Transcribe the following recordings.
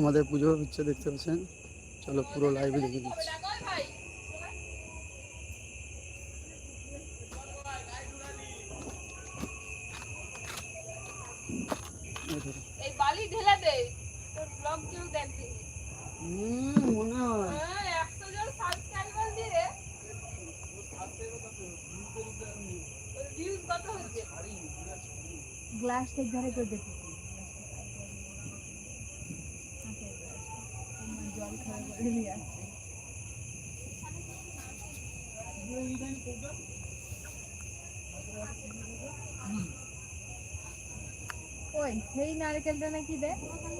আমাদের পুজো হচ্ছে দেখতে পাচ্ছেন? চলো পুরো লাইভে দেখে দিচ্ছি এই দেখো। এই বালি ঢেলে দে তোর ব্লগ কেউ দেখবে হুম, মনে হয় হ্যাঁ একশো জন সাবস্ক্রাইবার দিয়ে ভিউজ কত হচ্ছে গ্লাসটা ধারে করে দেখি জল খাওয়া করে নিয়ে আসছে ওই সেই নারকেলটা নাকি দে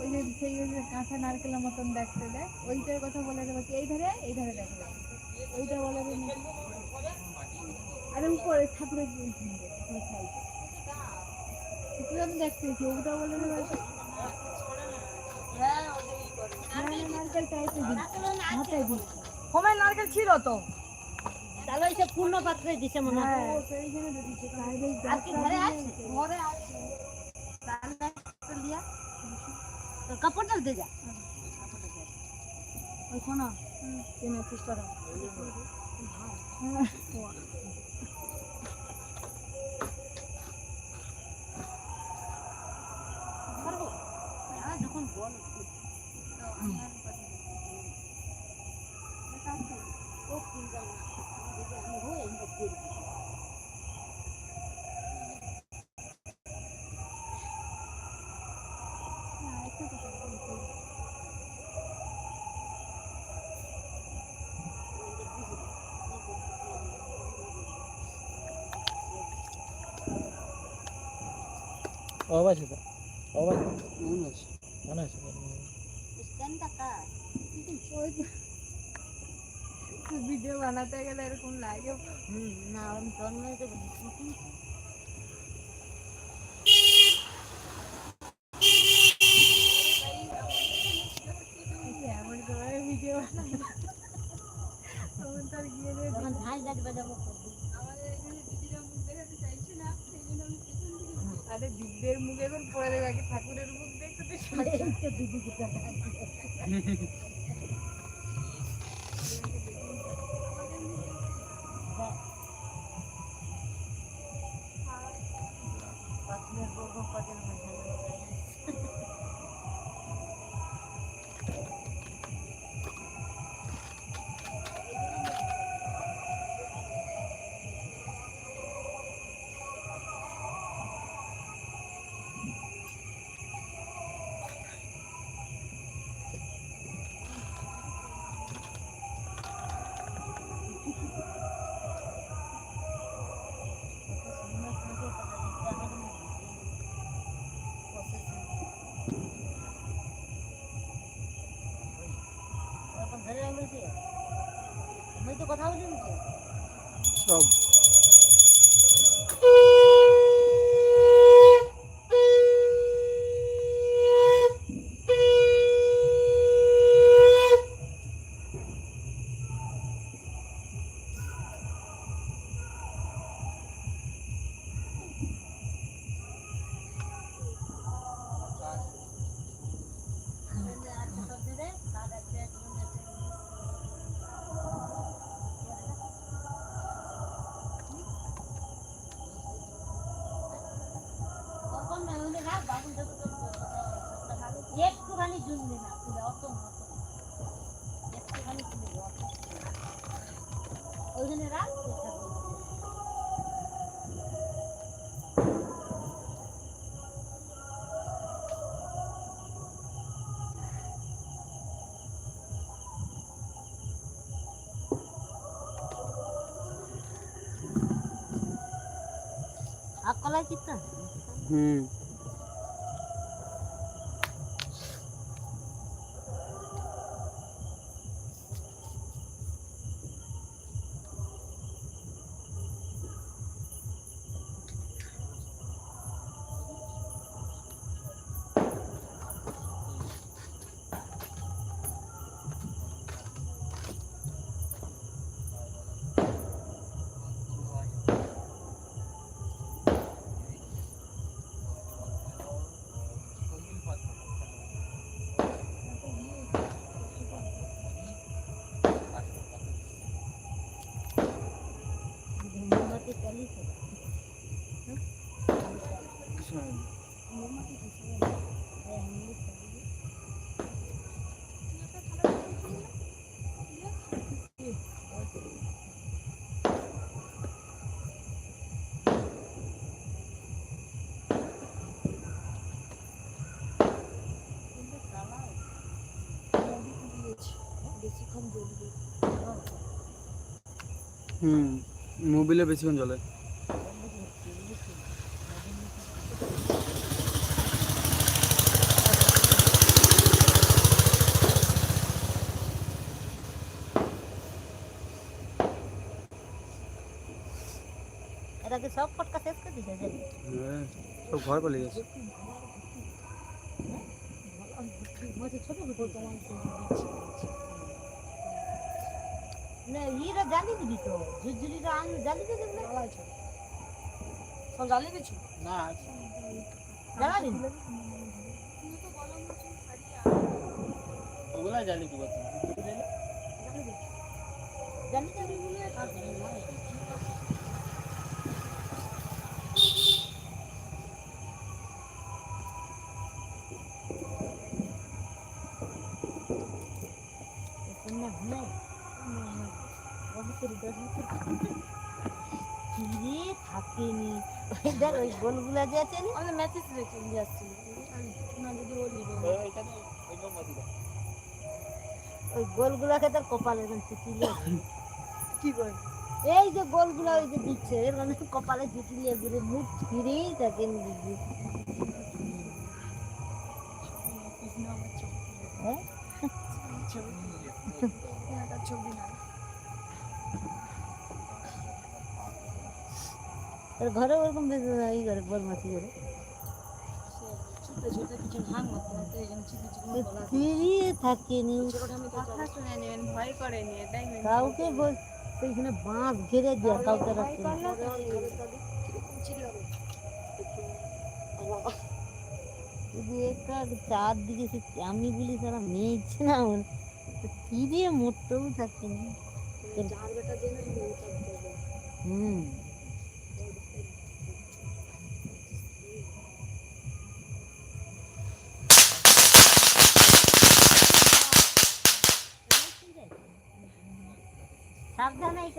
ওই যে সেই যে কাঁচা নারকেলের মতন দেখতে দেয় ওইটার কথা বলে বাকি এই ধারে এই ধারে দেখবে ওইটা বলে নাকি আরে উপরে ঠাকুরের আমি দেখতেছি ওটা বলে হ্যাঁ হোমের নারকেল ছিল তো। তাহলে পূর্ণ পাত্রে দিছে মনে হয়। হ্যাঁ আর কি ঘরে আছে? ঘরে আছে। লিয়া তোর কাপড়টা দে যা। ওই শোনো। তিন পঁচিশ আছে মনে আছে। মনে আছে? ভিডিও বানাতে গেলে এরকম লাগে। না আমি জন্মে তো ভিডিও বানাই তার গিয়ে তখন ডাক বাজাবো। بيجي بتاعك apalah kita? Hmm. হুম মোবিলে বেশিক্ষণ চলে এটাকে সব ফটকা শেষ করে দিছে যে হ্যাঁ সব ঘর পালিয়ে গেছে। না ইরা জালি দিবি তো ঝুরঝুরিটা আনু জালি দেবে না? সব জ্বালিয়ে দিচ্ছি না জ্বালাবি? ওগুলা জ্বালিয়ে দিব। জালি দিবি থাকেনি? ওই গোলগুলা যে আছে না? আমাদের ম্যাচেস রেখে না যদি ওই গোলগুলাকে তার কপালে এরকম চিটিলে কি করে এই যে গোলগুলা ওই যে দিচ্ছে এর মানে কপালে চিটিলে ঘুরে মুখ ফিরেই থাকে দিদি। তোর ঘরে ওরকম ই করে। বদমাসি করে থাকেনি কাউকে বল সেইখানে বাঁশ ঘিরে দিয়ে কাউকে রাখতে না। চারদিকে সে আমি বলি তারা মেয়েছে না আমার। ফিরিয়ে মোটেও থাকেনি হুম।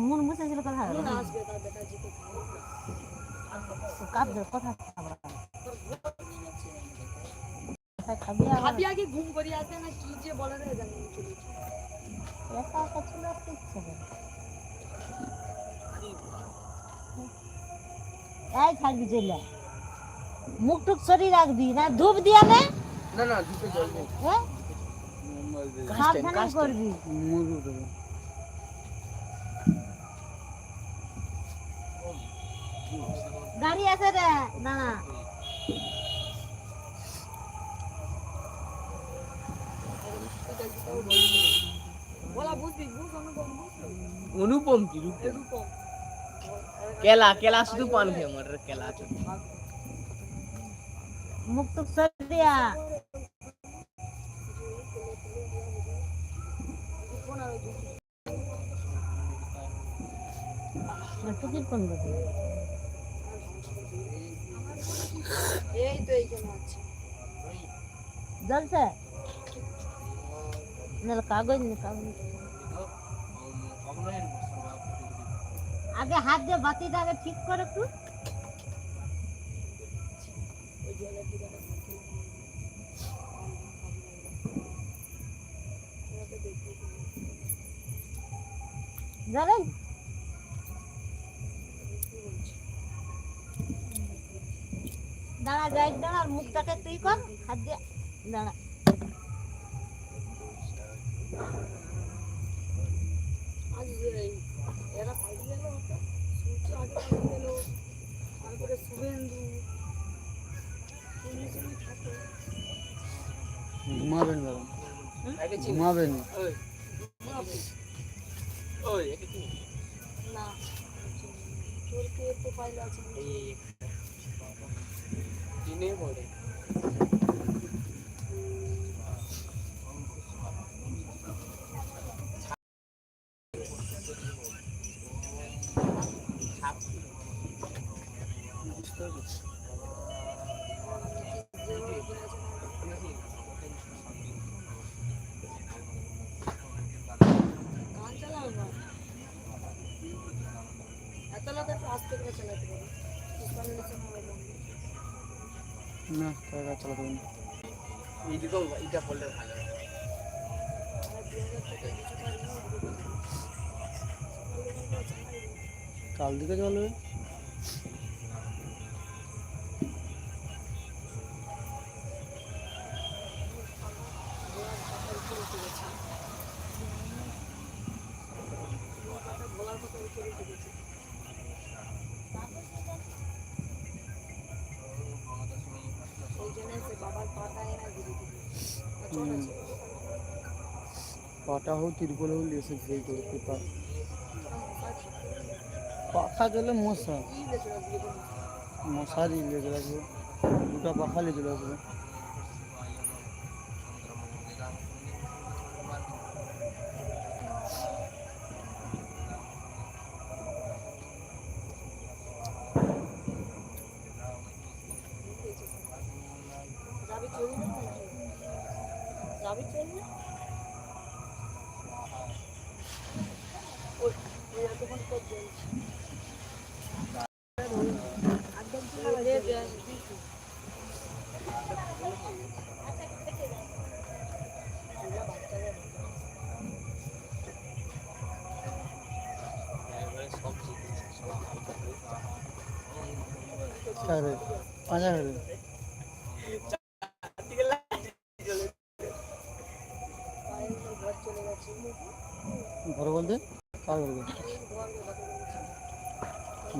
মন মুছেছিল কথা না আসবে তার বেটা জিতে কাঁদবে কথা খাবার খাবি আবার। ভাবি আগে ঘুম করিয়ে আসে না কি যে বলে রে জানি না চলে একা একা চলে আসতে ইচ্ছে করে। এই ছাড়বি চলে মুখ টুক সরিয়ে রাখবি না ধূপ দিয়া নে না না দুটো জল হ্যাঁ সাবধানে করবি মুরগি দেবে গাড়ি আছে রে না বলা বুঝবি বুঝ অনুপম বুঝ অনুপম কি রূপ অনুপম কেলা কেলা শুধু পান খেয়ে মরে কেলা আছে মুখ টুক সরিয়া টুকির কোন কথা এই তো এইখানে আছে। জ্বলছে? না কাগজ নেই কাগজ আগে হাত দিয়ে বাতিটা আগে ঠিক করে একটু। জানেন? দাঁড়া যাই দাঁড়া মুখটাকে তুই কর হাত দিয়ে দাঁড়া। ঘুমাবেন চিনি ঘুমাবেন। না। এত আস্তে করে চালাতে পারে। না টাকা চালাতে এইটা ভালো কাল দিকে চলবে ভোলার কথা উঠে রেখে দিয়েছি ওই জন্য সে বাবার পাটা এনে দিয়ে দিয়েছে চল আছে পাটা হোক ফ্রি করে পা পাখা গেলে মশা। মশারি লেগে রাখবে দুটা পাখা লেগে রাখবে যাবি চলবে যাবি চলবে ওই ওই এতক্ষণ কর চলছে একদম পুরো রে ব্যাস দিছি আরে পাঁচা করে ঘর বলতে? কার ঘর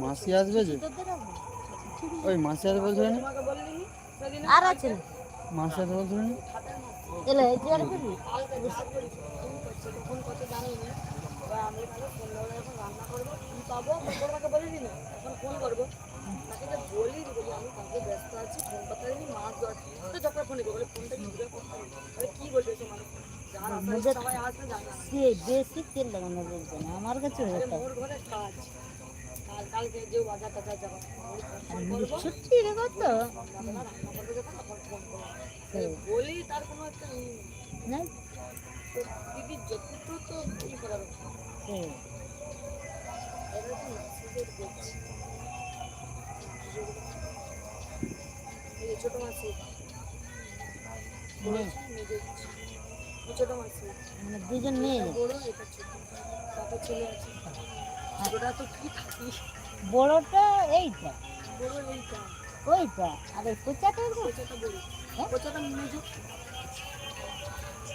মাসি আসবে যে? ওই মাসি আসবে বলছিল না? আর আছে মাসি আসবে বলছিল না? এলে চেয়ার করবি? কালকে ডিসাইড ফোন তাহলে করব কি পাবো বলিনি এখন ফোন করব। যে বলি বলি আমি কালকে ব্যস্ত আছি ফোন করতে পারিনি মাছ দরকার তো যখন ফোনে বলে ফোনটা কি ঘুরে করতে কি বলবে সে মানুষ? সে বেশি তেল লাগানো বলছে না আমার কাছে আরে ঘরে কাজ। কাল কালকে যে বাজার টাজার যাব ফোন করব। রে কত সন্ধ্যাবেলা রান্না করব যখন তখন ফোন করব। বলি তার কোনো একটা। না তো যতটুকু তো ই করা ছোট এই ছোট মাসি মানে দুজন মেয়ে। বড় এটা ছোট। তাতে ছেলে আছে। ছোটটা তো কি থাকি বড়টা এইটা। বড় এইটা। ওইটা। আর ওই কোচাটা কোচাটা বড়। কোচাটা মেজো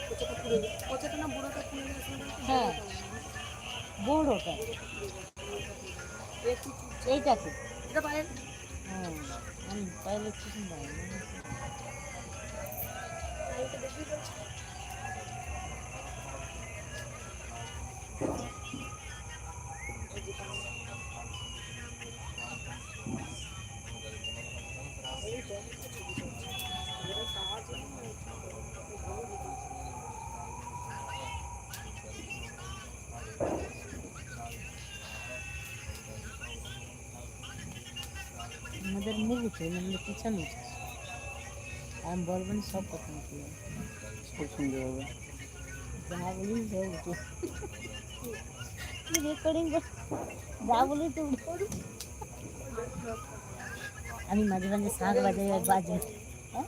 কোচাটা পুরো কোচাটা না বড়টা খুলে গেছে হ্যাঁ। বড়টা। এটা পায়ের হ্যাঁ আমি 嗯，俺们排了七十八名，排到第七名。আমাদের মুখ উঠে আমাদের পিছনে আমি বলব না সব কথা উঠে সব শুনতে হবে। যা বলি সব উঠে রেকর্ডিং যা বলি তো উঠে আমি মাঝে মাঝে শাঁখ বাজাই আর বাজে। হ্যাঁ?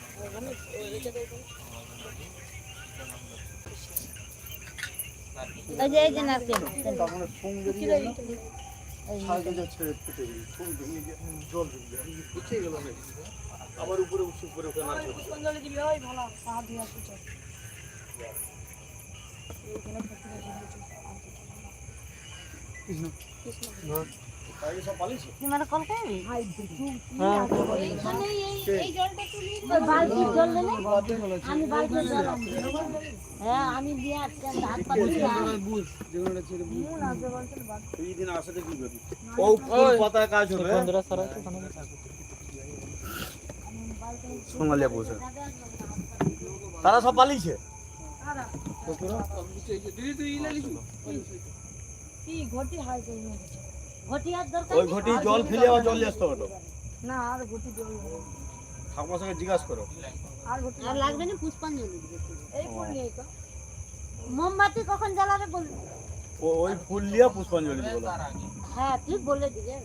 কিন্তু এখন দেখতে হবে ওখানে রেখে দেবো ওই যে এই যে নারকেল তার মানে ফুং বেরিয়ে গেল সাইডে যা ছেড়ে ফেটে গেল ফুং ভেঙে গিয়ে জল ঢুকে গেল উঠে গেল নাকি আবার উপরে উঠছে উপরে ওখানে আমার পুষ্পাঞ্জলি দিলে হয় ভালো হাত দিয়ে আসতে চাই এইখানে তোমার কল করবি। হ্যাঁ আমি দিয়ে আজকে হাত পা বুঝ যেগুলো ছেড়ে বুঝ মন এই দিন আসাতে কি করবি ও ফুল পাতা কাজ হবে সোনালিয়া বসে তারা সব পালিয়েছে? কি ঘটি হয় তো ঘটি আর দরকার ওই ঘটি জল ফেলে আবার জল আসতে না আর ঘটি ঠাকুমার সঙ্গে জিজ্ঞাসা করো। আর ঘটি আর লাগবে না পুষ্পাঞ্জলি এই ফুল নেই তো মোমবাতি কখন জ্বালাবে বলবি ও ওই ফুল পুষ্পাঞ্জলি বলো। হ্যাঁ তুই বলে দিবে।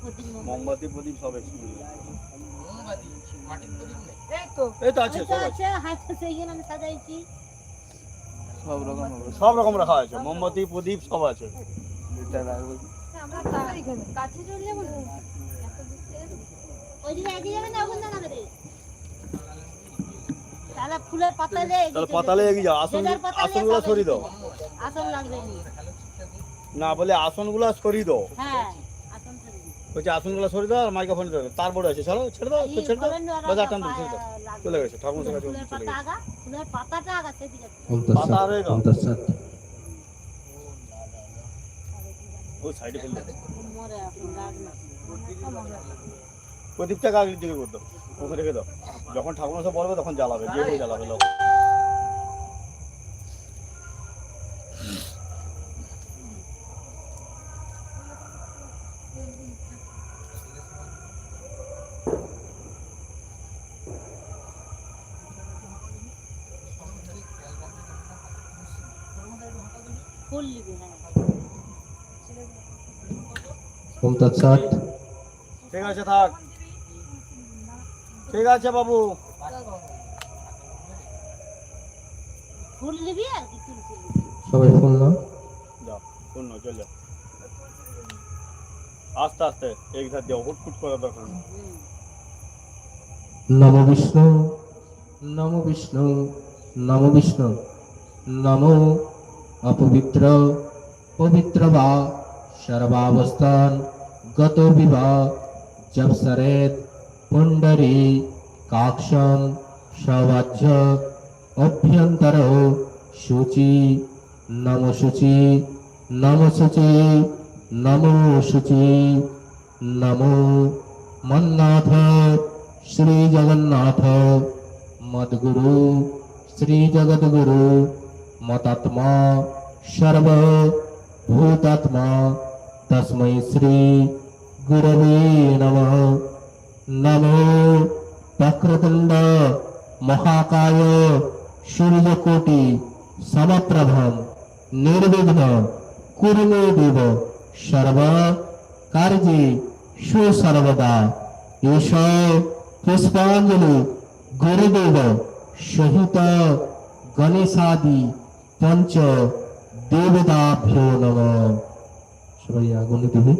প্রদীপ মোমবাতি। মোমবাতি প্রদীপ সব এই তো। এই তো আছে সব আছে হাতে সেই জন্য আমি সাজাইছি। সব রকম রাখা আছে। মোমবাতি প্রদীপ সব আছে। কাছে চলে যাব না? ওইদিকে এগিয়ে যাবে না ওখানে দাঁড়াবে রে। তাহলে ফুলের পাতা তাহলে পাতালে এগিয়ে যাও আসন আসনগুলো সরিয়ে দাও। আসন লাগবে না না বলে আসনগুলো সরিয়ে দাও। হ্যাঁ আসন সরিয়ে দিই। বলছে আসনগুলো সরিয়ে দাও আর মাইক্রোফোন তারপরে আছে চলো ছেড়ে দাও তো ছেড়ে দাও। বাজার ছেড়ে। চলে গেছে ঠাকুর চলে পাতা গেছে। পাতাটা আগা সেদিকে। পাতা আর ওই সাইডে ফেলে দাও মরে এখন রাগ না। প্রদীপটা কাগজের দিকে করতো ওখানে রেখে দাও। যখন ঠাকুর সব বলবে তখন জ্বালাবে যে জ্বালাবে লোক। ওম তৎসৎ ঠিক আছে থাক। ঠিক আছে বাবু। সবাই ফুল নাও। যাও শূন্য চল যাও আস্তে আস্তে এক ধার দিও হুটফুট করার দরকার নম বিষ্ণু নম বিষ্ণু নম বিষ্ণু নম অপবিত্র পবিত্র বা সর্বাবস্থান। গত বিবাহ, জব সরেত, পুণ্ডরী কাক্ষম সবাজ্য অভ্যন্তর শুচি নম শুচি নম শুচি নম শুচি নমো মন্নাথ, শ্রী জগন্নাথ, মদ্গুরু, শ্রী জগদ্গুরু, মতাত্মা সর্ব ভূতাত্মা তস্मै শ্রী নমঃ নমো বক্রতুণ্ড মহাকায় সূর্যকোটি সমপ্রভম নির্বিঘ্ন কুরু মে দেব সর্ব কার্যে সুসর্বদা এষ পুষ্পাঞ্জলি গুরুদেব সহিত গণেশাদি পঞ্চ দেবতাভ্যো নম সবাই আগুন দিবে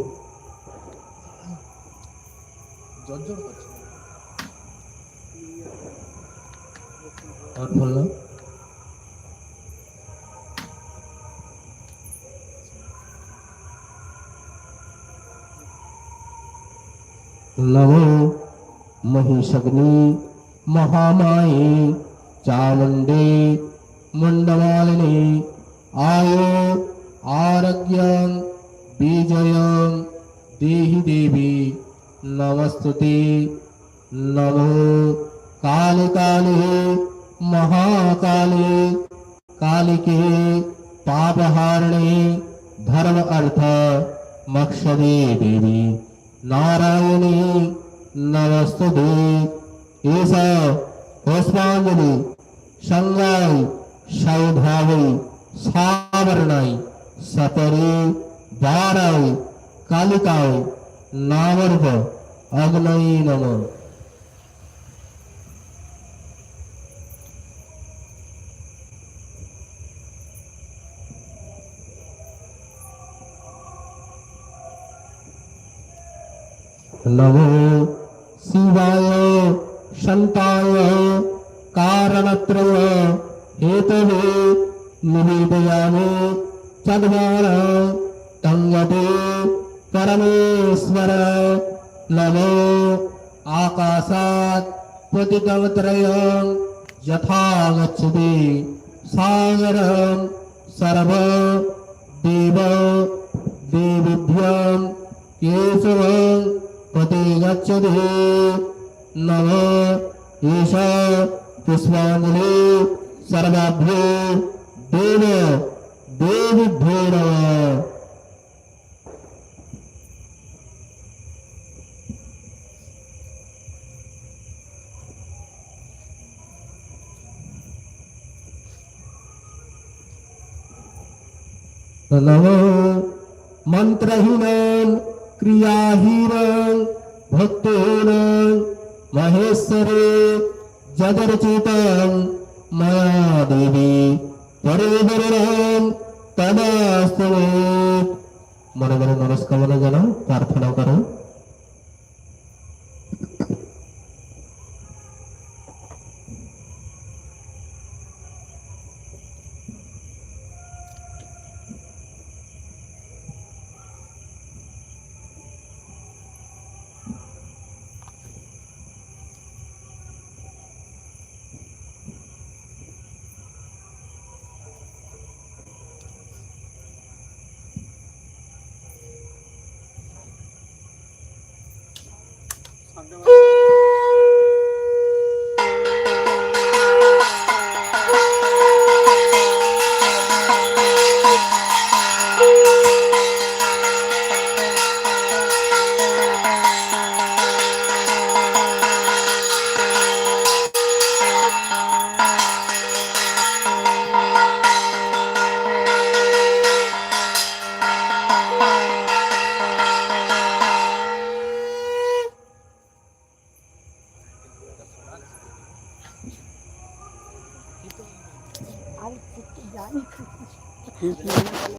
আর বললো नमो महिषग्नि महामाये चामुण्डे मुण्डमालिनी आयो आरोग्यं विजयं देहि देवी नमस्तुते नमो काले काले महाकाले कालिके पापहारिणे धर्म अर्थ मक्षदे देवी नारायणी नमस्तुते एष पुष्पाञ्जलि संगाय सौभावै सावर्णाय सतरे बाराय कालिकाय नामर्भ ఆగ్నేయులను నమో శివాయ శంతాయ కారణత్రయ హేతవే నివేదయామి చదవాల తంగతే పరమేశ్వర. नमो आकाशात् पतितवत्रयं यथा गच्छति सागरं सर्व देव देवीभ्यं केशवं पते गच्छति नम एष सर्वाभ्यो देव देवीभ्यो नमः। मन्त्रहीनं क्रियाहीनं भक्तहीनं महेश्वरे जगर्चितं मया देवी পরিবরণ তদাস্তু মনে মনে নমস্কামনা জানাও প্রার্থনা করো doing.